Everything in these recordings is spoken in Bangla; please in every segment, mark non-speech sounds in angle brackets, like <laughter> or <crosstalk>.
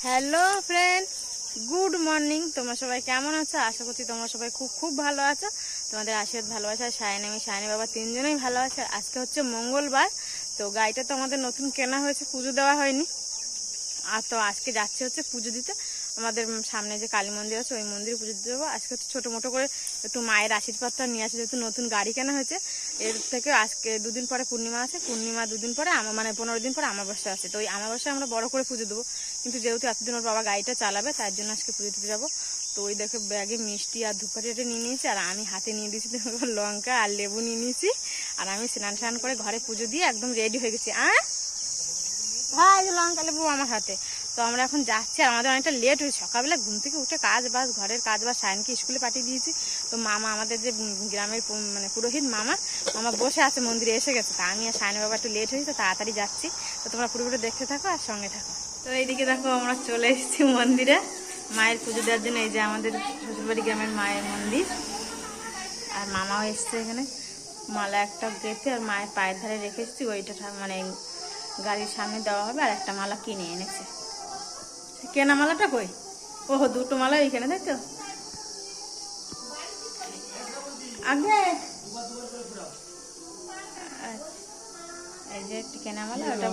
হ্যালো ফ্রেন্ড গুড মর্নিং তোমরা সবাই কেমন আছো? আশা করছি তোমরা সবাই খুব খুব ভালো আছো। তোমাদের আশীর্বাদ, ভালোবাসা সায়ন আমি সায়নী বাবা তিনজনেই ভালো আছে। আজকে হচ্ছে মঙ্গলবার। তো গাড়িটা তো আমাদের নতুন কেনা হয়েছে, পুজো দেওয়া হয়নি। আর তো আজকে যাচ্ছে হচ্ছে পুজো দিতে। আমাদের সামনে যে কালী মন্দির আছে, ওই মন্দিরে পুজো দিতে যাব। আজকে হচ্ছে ছোটো মোটো করে একটু মায়ের আশীর্বাদটা নিয়ে আসে, যেহেতু নতুন গাড়ি কেনা হয়েছে। এর থেকে আজকে দুদিন পরে পূর্ণিমা আছে, পূর্ণিমা দুদিন পরে আমার মানে পনেরো দিন পরে আমাবস্যা আছে। তো ওই আমাবস্যায় আমরা বড় করে পুজো দেবো। কিন্তু যেহেতু এতদিন ওর বাবা গাড়িটা চালাবে, তার জন্য আজকে পুজো দিতে যাব। তো ওই দেখে ব্যাগে মিষ্টি আর ধূপকাঠি এটা নিয়ে নিয়েছি, আর আমি হাতে নিয়ে দিয়েছি লঙ্কা আর লেবু নিয়ে নিয়েছি। আর আমি স্নান স্নান করে ঘরে পুজো দিয়ে একদম রেডি হয়ে গেছি। আ? ভাই এই যে লঙ্কা লেবু আমার হাতে। তো আমরা এখন যাচ্ছি আর আমাদের অনেকটা লেট হয়েছে। সকালবেলা ঘুম থেকে উঠে কাজ বাজ ঘরের কাজ বাজ সায়নকে স্কুলে পাঠিয়ে দিয়েছি। তো মামা আমাদের যে গ্রামের মানে পুরোহিত মামা মামা বসে আছে, মন্দিরে এসে গেছে। তা আমি আর সায়ন বাবা একটু লেট হয়েছে, তাড়াতাড়ি যাচ্ছি। তো তোমরা পুরোপুরি দেখতে থাকো আর সঙ্গে থাকো। তো এইদিকে দেখো আমরা চলে এসেছি মন্দিরে। মায়ের পুজো দেওয়ার জন্য এই যে আমাদের শ্বশুরবাড়ি গ্রামের মায়ের মন্দির। আর মামাও এসছে এখানে। মালা একটা গেতে আর মায়ের পায়ের ধারে রেখে এসেছি। ওইটা মানে গাড়ির সামনে দেওয়া হবে আর একটা মালা কিনে এনেছে। কেনা মালাটা কই? ওহো, দুটো মালা এইখানে, তাই তো? আগে এই যে কেনা মালা ওটা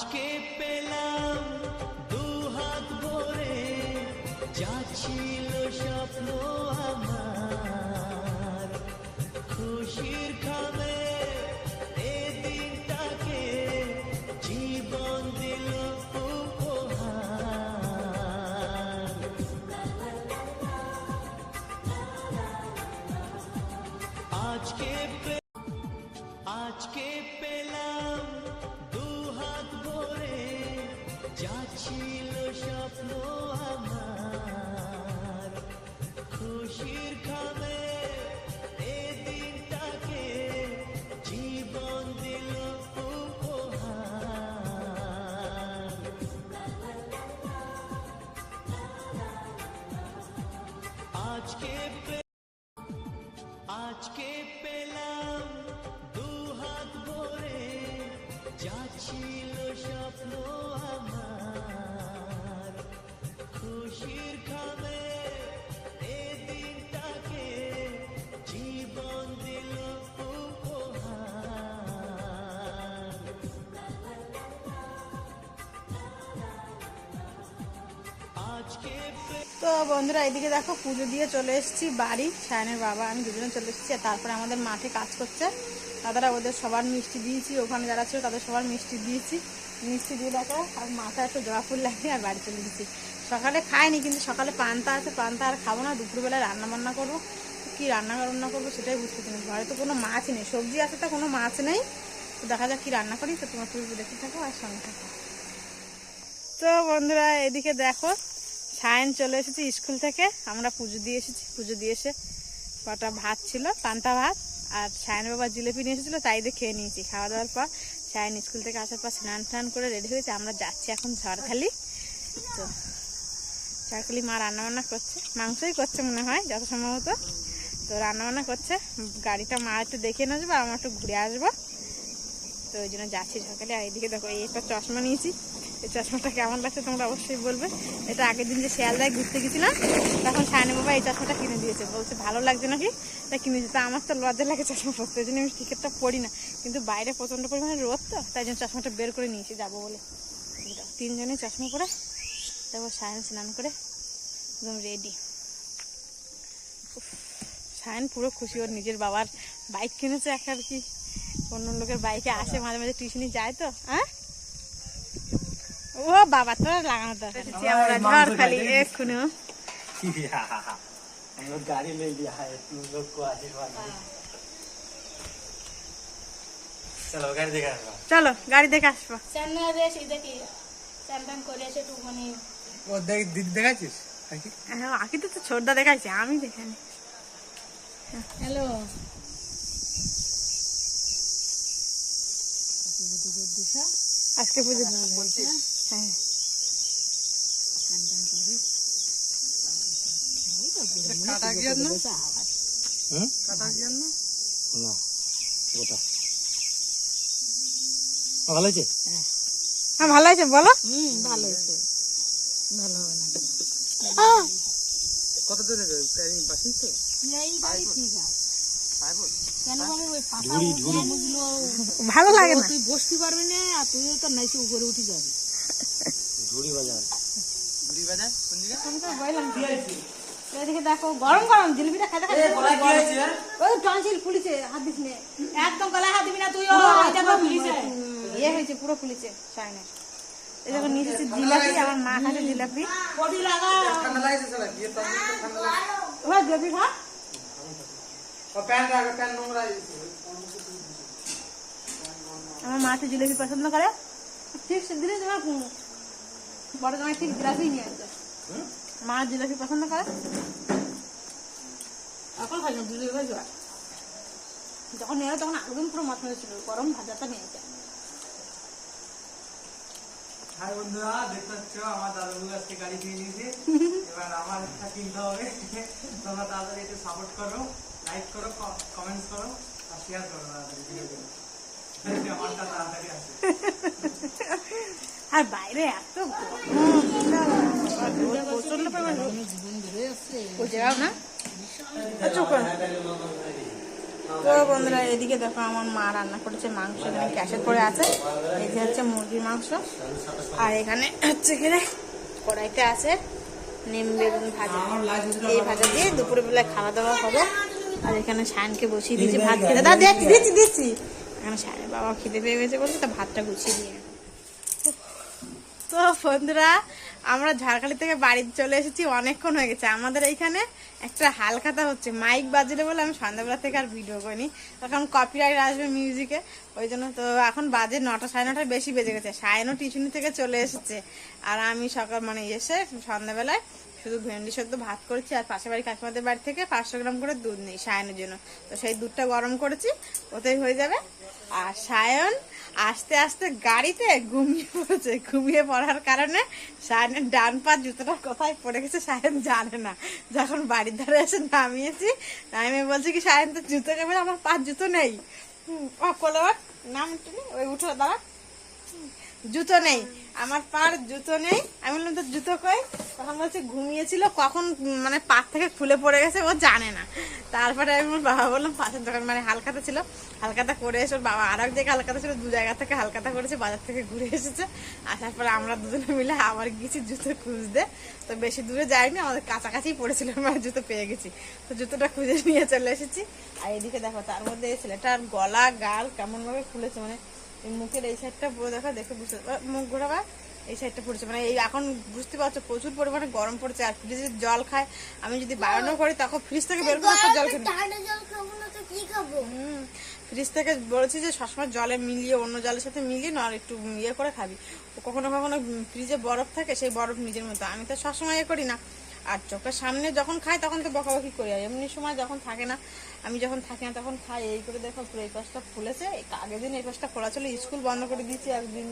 আজকে পেলাম দু হাত ভরে যাচ্ছিল স্বপ্ন আমার। খুশির খাবে এ দিনটাকে, জীবন দিল আজকে তো বন্ধুরা, এদিকে দেখো পুজো দিয়ে চলে এসেছি বাড়ি। সায়নের বাবা, আমি দুজনে চলে এসেছি আর তারপরে আমাদের মাঠে কাজ করছে। দাদারা ওদের সবার মিষ্টি দিয়েছি, ওখানে যারা ছিল তাদের সবার মিষ্টি দিয়েছি। মিষ্টি দিয়ে দেখো, আর মাথায় একটু জবা ফুল লাগিয়ে আর বাড়ি চলে গেছি। সকালে খাইনি, কিন্তু সকালে পান্তা আছে, পান্তা আর খাব না, দুপুরবেলায় রান্না বান্না করব। কি রান্না বান্না করব সেটাই বুঝতে পারি ঘরে তো কোনো মাছ নেই, সবজি আছে তো, কোনো মাছ নেই। তো দেখা যাক কি রান্না করি, তো তোমার তুমি দেখতে থাকো আর সঙ্গে থাকো। তো বন্ধুরা, এদিকে দেখো সায়ন চলে এসেছি স্কুল থেকে। আমরা পুজো দিয়ে এসেছি। পুজো দিয়ে এসে কটা ভাত ছিল, পান্তা ভাত আর সায়ন বাবা জিলেপি নিয়ে এসেছিল, তাই দিয়ে খেয়ে নিয়েছি। খাওয়া দাওয়ার পর সায়ন স্কুল থেকে আসার পর স্নান টান করে রেডি হয়েছে। আমরা যাচ্ছি এখন ঝড়খালি। তো ঝড়খালি মা রান্নাবান্না করছে। মাংসই করছে মনে হয় যত সম্ভবত তো রান্নাবান্না করছে। গাড়িটা মা একটু দেখে নিয়ে আর আমরা একটু ঘুরে আসব। তো ওই জন্য যাচ্ছি সকালে আর এইদিকে দেখো, এই একটা চশমা নিয়েছি। এই চশমাটা কেমন লাগছে তোমরা অবশ্যই বলবে। এটা আগের দিন যে শিয়ালদায় ঘুরতে গেছিলাম, তখন সায়নি বাবা এই চশমাটা কিনে দিয়েছে। বলছে, ভালো লাগছে নাকি? তা কিনেছে তা আমার তো লজ্জা লাগে চশমা পরতে ওই জন্য আমি টিকিটটা পড়ি না। কিন্তু বাইরে প্রচণ্ড পরিমাণে রোদ তো, তাই জন্য চশমাটা বের করে নিয়েছি, যাব বলে। তিনজনে চশমা পরে, তারপর সায়ন স্নান করে একদম রেডি সায়ন পুরো খুশি, ওর নিজের বাবার বাইক কিনেছে এক আর কি। অন্য লোকের বাইকে আসে, মাঝে মাঝে টিউশনি যায় তো হ্যাঁ? ও বাবা তো লাগানো দরকার আমরা ঝড় খালি এক্ষুনি हम लोग गाड़ी ले लिया है तुम लोग को आशीर्वाद दे। चलो गाड़ी देखा চলো গাড়ি দেখে আসবো স্যান্ডা এসে দেখি স্যান ট্যান করে এসে একটুখানি ও দেখ দিদি দেখাচ্ছিস নাকি হ্যাঁ, আকি তো তো ছোটদা দেখাইছে আমি দেখানি হ্যালো আজকে পুজো হ্যাঁ। কাটা গিয়ার না কাটা গিয়ার না না ওটা ভালো হয়েছে? হ্যাঁ। ভালো আছে বলো। হুম ভালো হয়েছে। ভালো হবে না। কত দূরে তো? ঠিক আছে। ভালো লাগে না। তুই বসতে পারবি না আর তুই তো নাইসে উপরে উঠে যাবি। ঝুড়ি বাজার ঘুরি বাজার কোন দিকে? আমি তো বললাম এদিকে দেখো গরম গরম জিলিপিটা খাইতে খাইতে ওই টনসিল ফুলিছে হাত দিস নে। একদম গলায় হাত দিবি না তুই ও এটা তো পুলিশে ইয়ে হয়েছে পুরো ফুলিছে সাইনে এই দেখো নিচে জিলাপি আমার মা খাচ্ছে জিলাপি। বডি লাগা। ঠান্ডা লাগছে সালা বিয়ে তো ঠান্ডা লাগছে ওই জিলাপি খা ও প্যান রাখ প্যান নোংরা আমার মা তো জিলাপি পছন্দ করে। ঠিক সেদিনে তোমার বড় জামাই ঠিক জিলাপি নিয়ে আসবে। মা জিলাপি পছন্দ করে? এখন খাই না দুলে ভাই যা যখন নিয়ে তখন একদম পুরো মশলা ছিল গরম ভাজাটা নিয়েছে হাই বন্ধুরা দেখতে পাচ্ছ আমার দাদাগুলো আজকে গাড়ি দিয়ে নিয়েছে। <laughs> এবার আমার একটা কিনতে হবে। তোমরা তাড়াতাড়ি একটু সাপোর্ট করো লাইক করো কমেন্টস করো আর শেয়ার করো তাড়াতাড়ি। ভিডিওগুলো যাতে <laughs> তাড়াতাড়ি আসে <laughs> আর বাইরে এত প্রচণ্ড পরিমাণ না। তো বন্ধুরা, এদিকে দেখো, আমার মা রান্না করেছে মাংস এখানে ক্যাশে করে আছে। এই যে হচ্ছে মুরগির মাংস। আর এখানে হচ্ছে এখানে কড়াইতে আছে নিম, বেগুন ভাজা। এই ভাজা দিয়ে দুপুরে বেলায় খাওয়া দাওয়া হবে। আর এখানে শায়নকে বসিয়ে দিয়েছি ভাত খেতে। দাদা দিচ্ছি দিচ্ছি দিচ্ছি এখানে শায়নের বাবা খিদে পেয়ে গেছে বলছে, তা ভাতটা গুছিয়ে দিয়ে তো বন্ধুরা, আমরা ঝাড়খালি থেকে বাড়ি চলে এসেছি, অনেকক্ষণ হয়ে গেছে। আমাদের এইখানে একটা হালখাতা হচ্ছে, মাইক বাজলে বলে আমি সন্ধ্যাবেলা থেকে আর ভিডিও করিনি। তখন কপিরাইট আসবে মিউজিকে ওই জন্য তো এখন বাজে নটা, সাড়ে নটার বেশি বেজে গেছে। সায়নও টিউশনি থেকে চলে এসেছে। আর আমি সকাল মানে এসে সন্ধ্যাবেলায় শুধু ভেন্ডি সেদ্ধ ভাত করেছি আর পাশের বাড়ি কাকিমাদের বাড়ি থেকে পাঁচশো গ্রাম করে দুধ নেই সায়নের জন্য। তো সেই দুধটা গরম করেছি, ওতেই হয়ে যাবে। আর সায়ন আস্তে আস্তে গাড়িতে ঘুমিয়ে পড়েছে। ঘুমিয়ে পড়ার কারণে সায়নের ডান পা জুতোটা কোথায় পড়ে গেছে সায়ন জানে না। যখন বাড়ির ধারে এসে নামিয়েছি, নামিয়ে বলছি কি, সায়ন তো জুতো নেবে আমার পা জুতো নেই। ও কোলে নাম ওই উঠো দাঁড়া। জুতো নেই। আমার পার জুতো নেই। আমি বললাম তো জুতো কই? তখন বলছে, ঘুমিয়েছিল। কখন মানে পার থেকে খুলে পড়ে গেছে, ও জানে না। তারপরে আমি আমার বাবা বললাম, পাশের দোকান মানে হালকাতা ছিল হালকাতা করে এসে বাবা আর এক জায়গায় হালকাতা ছিল, দু জায়গা থেকে হালকাতা করেছে, বাজার থেকে ঘুরে এসেছে। আসার পরে আমরা দুজনে মিলে আবার গেছি জুতো খুঁজতে। তো বেশি দূরে যাইনি, আমাদের কাছাকাছি পড়েছিল, আমরা জুতো পেয়ে গেছি। তো জুতোটা খুঁজে নিয়ে চলে এসেছি। আর এদিকে দেখো, তার মধ্যে এই ছেলেটার গলা, গাল কেমনভাবে খুলেছে মানে মুখের এই সাইডটা পুরো দেখো, দেখে বুঝতে মুখ ঘোরাবা? এই সাইডটা পড়ছে। মানে এই এখন বুঝতে পারছ, প্রচুর পরিমাণে গরম পড়ছে। আর ফ্রিজের জল খায়। আমি যদি বারণও করি, তখন ফ্রিজ থেকে বের করে জল খাব ফ্রিজ থেকে বলেছি যে সবসময় জলে মিলিয়ে, অন্য জলের সাথে মিলিয়ে না একটু ইয়ে করে খাবি। কখনো কখনো ফ্রিজে বরফ থাকে, সেই বরফ নিজের মতো। আমি তো সবসময় ইয়ে করি না। আর চোখের সামনে যখন খাই তখন তো বকাবকি করি এমনি সময় যখন থাকে না, আমি যখন থাকি না তখন খাই। এই করে দেখো পুরো এই পাশটা এই আগের দিন এই পাশটা খোলা ছিল, স্কুল বন্ধ করে দিয়েছি একদিন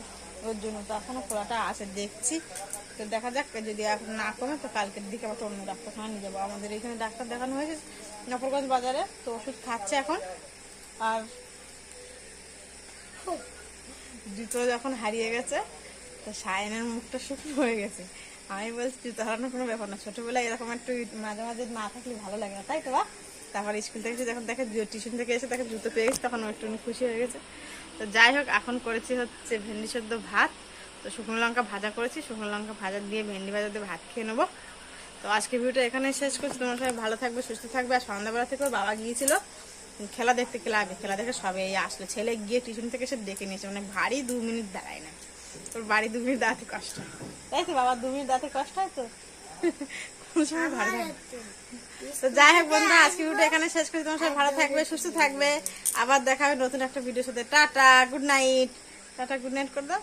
ওর জন্য, তো এখনও খোলাটা আছে, দেখছি। তো দেখা যাক, যদি এখন না কমে তো কালকের দিকে আবার অন্য ডাক্তারখানা নিয়ে যাব। আমাদের এখানে ডাক্তার দেখানো হয়েছে নফরগঞ্জ বাজারে, তো ওষুধ খাচ্ছে এখন। আর জুতো যখন হারিয়ে গেছে, তো সায়নের মুখটা শুকনো হয়ে গেছে। আমি বলছি হারানোর কোনো ব্যাপার না। ছোটবেলায় এরকম একটু মাঝে মাঝে না থাকলে ভালো লাগে না, তাই তো বা তারপর স্কুল থেকে যখন দেখে টিউশন থেকে এসে দেখে জুতো পেয়ে গেছে, তখন একটু খুশি হয়ে গেছে। তো যাই হোক, এখন করেছি হচ্ছে ভেন্ডি সেদ্ধ ভাত। তো শুকনো লঙ্কা ভাজা করেছি, শুকনো লঙ্কা ভাজা দিয়ে ভেন্ডি ভাজা দিয়ে ভাত খেয়ে নেব। তো আজকে ভিডিওটা এখানে শেষ করছি। তোমার সবাই ভালো থাকবে, সুস্থ থাকবে। আর সন্ধ্যাবেলা থেকে ওর বাবা গিয়েছিল খেলা দেখতে ক্লাবে। খেলা দেখে সবে এই আসলো। ছেলে গিয়ে টিউশন থেকে এসে ডেকে নিয়েছে। মানে ভারী দু মিনিট দাঁড়ায় না। তোর বাড়ি দুমির দাঁতে কষ্ট তাই তো বাবা দুমির দাঁতে কষ্ট হয় তো। কোন সময় তো যাই হোক বন্ধুরা আজকে ভিডিও এখানে শেষ করি। তোমার সবাই ভালো থাকবে সুস্থ থাকবে। আবার দেখা হবে নতুন একটা ভিডিওর সাথে। Tata good night. Tata good night করে দাও।